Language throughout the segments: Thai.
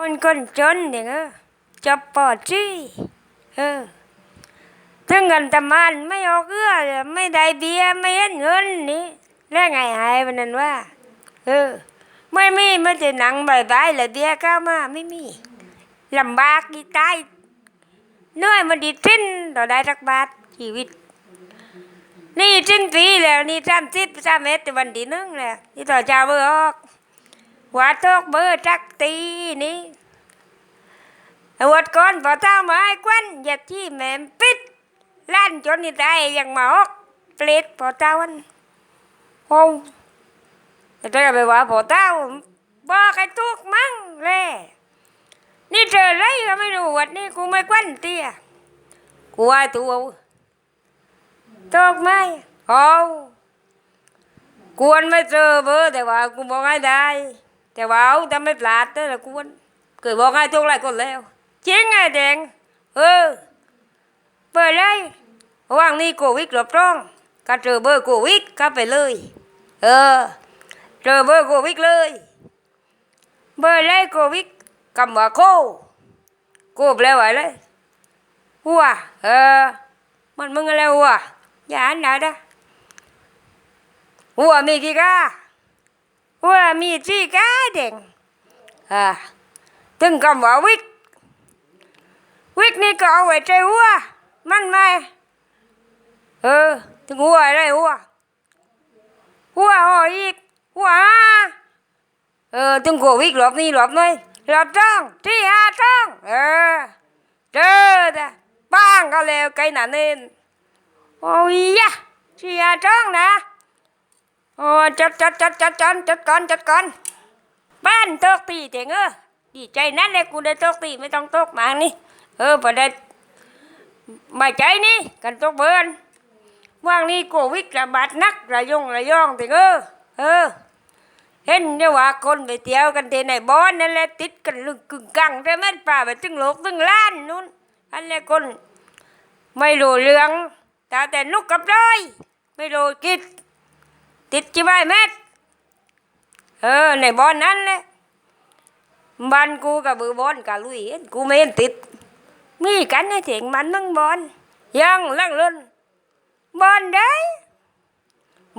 มันคนจนเนี่ยเออจับปอดจี้เออถึงกันทำมันไม่ออกเอื้อเลยไม่ได้เบียร์ไม่เห็นเงินนี่แล้วไงหายวันนั้นว่า เออ ไม่มีไม่จะหนังบายบเลยเบียร์ก้ามาไม่มีลำบากดีตายเนื่อยมันดีทิ้นต่อได้รักบาทชีวิต นี่สิ้นปีแล้วนี่สามสิบสามเอ็ดวันที่หนึ่งแล้วนี่ต่อเจ้าเบอร์ออก ว่าตกเบอร์จักตีนี่อาวัดก่อนพอเท้ามาให้ควันอย่าที่แม่มปิดล้านจนนี่ตายยังหมอกเปรตพอเท้าวันโอ้แต่ถ้ไปว่าพอเท้าบอกไอ้ทุกมั่งเลยนี่เจอไรก็ไม่รู้วัดนี้กูไม่ควันเตี้ยกูว่าตัวตกไหมเอากวนไม่เจอเบอร์แต่ว่ากูบอกให้ได้ แต่ว่าเอาแต่ไม่พลาดแต่ละกวนเคยบอกให้ทุกหลายคนแล้วจริงไงแดงเออเปิดเลยว่างนี้โควิดหลบร้องก็เจอเบอร์โควิดก็ไปเลย เออเจอเบอร์โควิดเลย เบอร์เลยโควิดคำว่าโคโคแปลว่าอะไรหัวเออมันมึงอะไรหัวอย่าอันไหนนะหัวมีกี่ก้า หัวมีสี่กาเด่งอ่าถึงคำว่าวิกวิกนี่ก็เอาไว้ใจหัวมันไหมเออถึงหัวอะไรหัวหัวห่ออีกหัวห้าเออถึงโควิดหลบนี่หลบนี่หลบจ้องที่ห้าจ้องเออเจอแต่บ้างก็แล้วไกลหนาเน้นโอ้ยยะเสียจ้องนะ โอ้จัดจัดจัดจัดจัดจัดก่อนจัดก่อนบ้านตกตีเจ๋งเออดีใจนั่นเลยกูได้โตกตีไม่ต้องโตกมานี่เออพอได้มาใจนี่กันโตกเบิร์นว่างนี่โควิดระบาดนักระยงระยองเจ๋งเออเออเห็นเดี๋ยว่าคนไปเที่ยวกันที่ในบ้านนั่นแหละติดกันลึกกึ่งกังแต่แม่ป่าไปถึงโลกถึงล้านนู่นอันนี้คนไม่รู้เรื่องแต่แต่นุกกับร้อยไม่รู้กิด ติดจีบายเม็ดเออในบอนนั้นแหละบ้านกูกับบือบอนกับลุยกูไม่เห็นติด มีกันให้เถียงมันมึงบอนยังลังเล่นบอนได้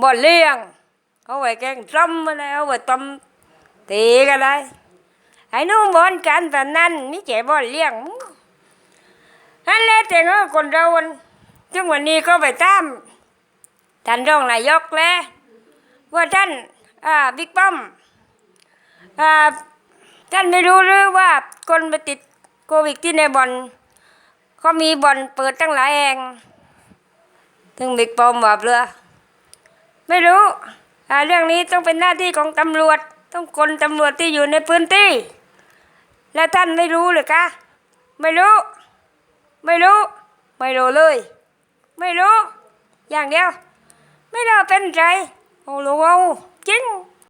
บอนเลี้ยงเอาไว้แกงต้มมาแล้วเอาไว้ต้มตีกันได้ไอ้นู้นบอนกันแต่นั้นนี่แกบอนเลี้ยงมึงนั่นแหละแต่งาคนเราวันจึงวันนี้ก็ไปตามท่านรองนายกแล้ว ว่าท่านบิ๊กป้อมอท่านไม่รู้หรือว่าคนไปติดโควิดที่ในบ่อนเขามีบ่อนเปิดตั้งหลายแห่งถึงบิ๊กป้อมบอกเลยไม่รู้เรื่องนี้ต้องเป็นหน้าที่ของตำรวจ ต้องคนตำรวจที่อยู่ในพื้นที่ แล้วท่านไม่รู้หรือคะไม่รู้ ไม่รู้ ไม่รู้เลย ไม่รู้ อย่างเดียว ไม่รู้เป็นไร โอ้โหจริง